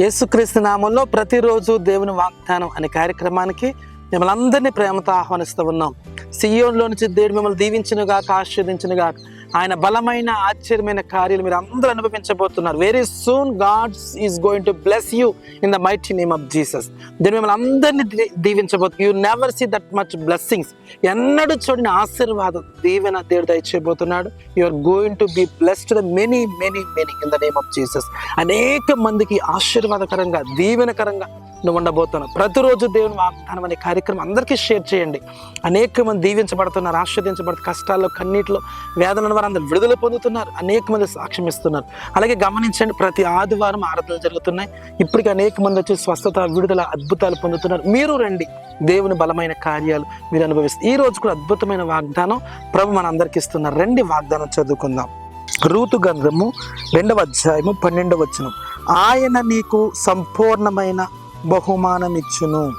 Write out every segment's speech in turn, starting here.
యేసుక్రీస్తు నామంలో ప్రతిరోజు దేవుని వాగ్దానం అనే కార్యక్రమానికి మిమ్మల్ని అందరినీ ప్రేమతో ఆహ్వానిస్తూ ఉన్నాం. సియోన్లో నుంచి దేవుడు మిమ్మల్ని దీవించునుగాక ఆశీర్దించునుగాక ఆయన బలమైన ఆశ్చర్యమైన కార్యాలు మీరు అందరూ అనుభవించబోతున్నారు. Very soon God's is going to bless you in the mighty name of Jesus దీని మిమ్మల్ని అందరినీ దీ- దీవించబోతు you never see that much blessings ఎన్నడూ చూడని ఆశీర్వాదం దీవెన దేవుడు దయచేయబోతున్నాడు. You are going to be blessed the many many many in the name of Jesus అనేక మందికి ఆశీర్వాదకరంగా దీవెనకరంగా నువ్వు ఉండబోతున్నావు. ప్రతిరోజు దేవుని వాగ్దానం అనే కార్యక్రమం అందరికీ షేర్ చేయండి. అనేక మంది దీవించబడుతున్నారు ఆస్వాదించబడుతున్నారు కష్టాల్లో కన్నీటిలో వేదన వారు అందరు విడుదల పొందుతున్నారు అనేక మంది సాక్ష్యం ఇస్తున్నారు. అలాగే గమనించండి ప్రతి ఆదివారం ఆరాధనలు జరుగుతున్నాయి. ఇప్పటికి అనేక మంది వచ్చి స్వస్థత విడుదల అద్భుతాలు పొందుతున్నారు. మీరు రండి దేవుని బలమైన కార్యాలు మీరు అనుభవిస్తారు ఈ రోజు కూడా అద్భుతమైన వాగ్దానం ప్రభు మన అందరికి ఇస్తున్నారు. రండి వాగ్దానం చదువుకుందాం. రూతు గంధము రెండవ అధ్యాయము పన్నెండవ వచనం. ఆయన నీకు సంపూర్ణమైన బహుమానం ఇచ్చును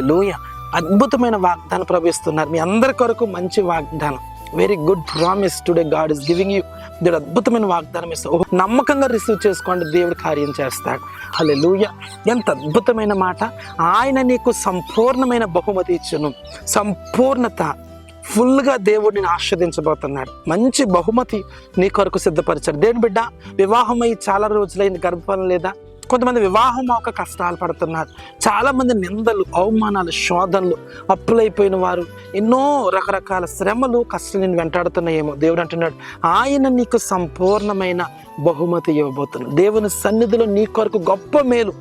లూయ అద్భుతమైన వాగ్దానం ప్రవేశిస్తున్నారు మీ అందరి కొరకు మంచి వాగ్దానం. Very good promise today God is giving you దేవుడు అద్భుతమైన వాగ్దానం ఇస్తాడు నమ్మకంగా రిసీవ్ చేసుకోండి. దేవుడు కార్యం చేస్తాడు. హల్లెలూయ ఎంత అద్భుతమైన మాట. ఆయన నీకు సంపూర్ణమైన బహుమతి ఇచ్చును. సంపూర్ణత. ఫుల్గా దేవుడు నేను ఆస్వాదించబోతున్నాడు మంచి బహుమతి నీ కొరకు సిద్ధపరిచాడు. దేని బిడ్డ వివాహమై చాలా రోజులైంది. గర్భఫలం లేదా? కొంతమంది వివాహం ఒక కష్టాలు పడుతున్నారు. చాలామంది నిందలు అవమానాలు శోధనలు అప్పులైపోయిన వారు ఎన్నో రకరకాల శ్రమలు కష్టాలు నేను వెంటాడుతున్నాయేమో. దేవుడు అంటున్నాడు ఆయన నీకు సంపూర్ణమైన బహుమతి ఇవ్వబోతున్నాడు. దేవుని సన్నిధిలో నీ కొరకు గొప్ప మేలు.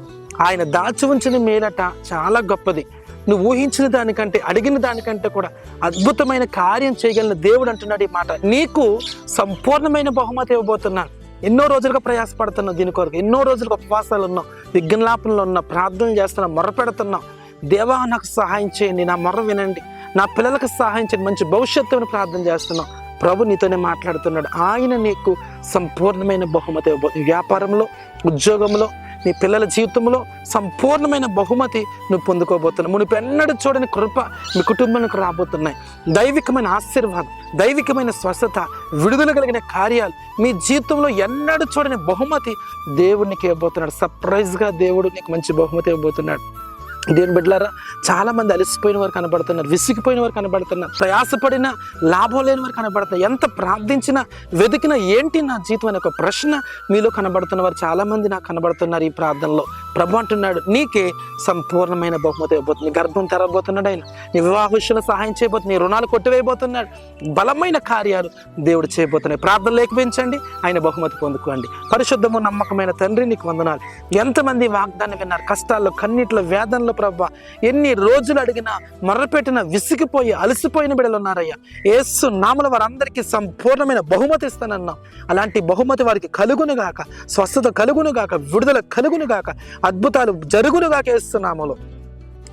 ఆయన దాచి ఉంచిన మేలట చాలా గొప్పది. నువ్వు ఊహించిన దానికంటే అడిగిన దానికంటే కూడా అద్భుతమైన కార్యం చేయగలిగిన దేవుడు అంటున్నాడు ఈ మాట. నీకు సంపూర్ణమైన బహుమతి ఇవ్వబోతున్నాను. ఎన్నో రోజులుగా ప్రయాసపడుతున్నాం దీని కొరకు. ఎన్నో రోజులుగా ఉపవాసాలు ఉన్నాం. విజ్ఞాపనలు ఉన్నాం. ప్రార్థనలు చేస్తున్నావు మొరపెడుతున్నాం. దేవా నాకు సహాయం చేయండి. నా మొర వినండి. నా పిల్లలకు సహాయం చేయండి. మంచి భవిష్యత్తును ప్రార్థన చేస్తున్నాం. ప్రభు నీతోనే మాట్లాడుతున్నాడు. ఆయన నీకు సంపూర్ణమైన బహుమతి ఇవ్వబోతుంది వ్యాపారంలో ఉద్యోగంలో నీ పిల్లల జీవితంలో సంపూర్ణమైన బహుమతి నువ్వు పొందుకోబోతున్నావు. మునుపు ఎన్నడూ చూడని కృప మీ కుటుంబానికి రాబోతున్నాయి. దైవికమైన ఆశీర్వాదం దైవికమైన స్వస్థత విడుదల కలిగిన కార్యాలు మీ జీవితంలో ఎన్నడూ చూడని బహుమతి దేవుడికి ఇవ్వబోతున్నాడు. సర్ప్రైజ్గా దేవుడు నీకు మంచి బహుమతి ఇవ్వబోతున్నాడు. దేని బిడ్డలారా చాలామంది అలసిపోయిన వారు కనబడుతున్నారు విసిగిపోయిన వారు కనబడుతున్నారు ప్రయాసపడిన లాభం లేని వారు కనబడుతున్నారు. ఎంత ప్రార్థించినా వెతికినా ఏంటి నా జీవితం అనే ఒక ప్రశ్న మీలో కనబడుతున్న వారు చాలామంది నాకు కనబడుతున్నారు ఈ ప్రార్థనలో. ప్రభు అంటున్నాడు నీకే సంపూర్ణమైన బహుమతి ఇవ్వబోతుంది గర్భం తెరవబోతున్నాడు ఆయన. నీ వివాహ విషయంలో సహాయం చేయబోతుంది నీ రుణాలు కొట్టివేయబోతున్నాడు. బలమైన కార్యాలు దేవుడు చేయబోతున్నాయి ప్రార్థన లేకపోయించండి ఆయన బహుమతి పొందుకోండి. పరిశుద్ధము నమ్మకమైన తండ్రి నీకు వందనాలు. ఎంతమంది వాగ్దానం విన్నారు కష్టాల్లో కన్నీటిలో వేదనలో ప్రభ. ఎన్ని రోజులు అడిగినా మర్రపెట్టిన విసిగిపోయి అలసిపోయిన బిడలు ఉన్నారయ్యా ఏసు నామల వారందరికీ సంపూర్ణమైన బహుమతి ఇస్తానన్నాం. అలాంటి బహుమతి వారికి కలుగునుగాక స్వస్థత కలుగునుగాక విడుదల కలుగునుగాక అద్భుతాలు జరుగునుగాక ఏస్తున్నాములో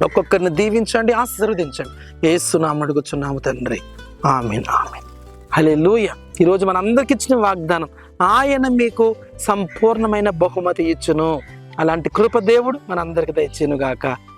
ఒక్కొక్కరిని దీవించండి ఆశీర్వదించండి. ఏసునామ అడుగుచున్నాము తండ్రి. Amen amen. హలే లూయ ఈరోజు మనందరికి ఇచ్చిన వాగ్దానం ఆయన మీకు సంపూర్ణమైన బహుమతి ఇచ్చును. అలాంటి కృపదేవుడు మనందరికి దయచేనుగాక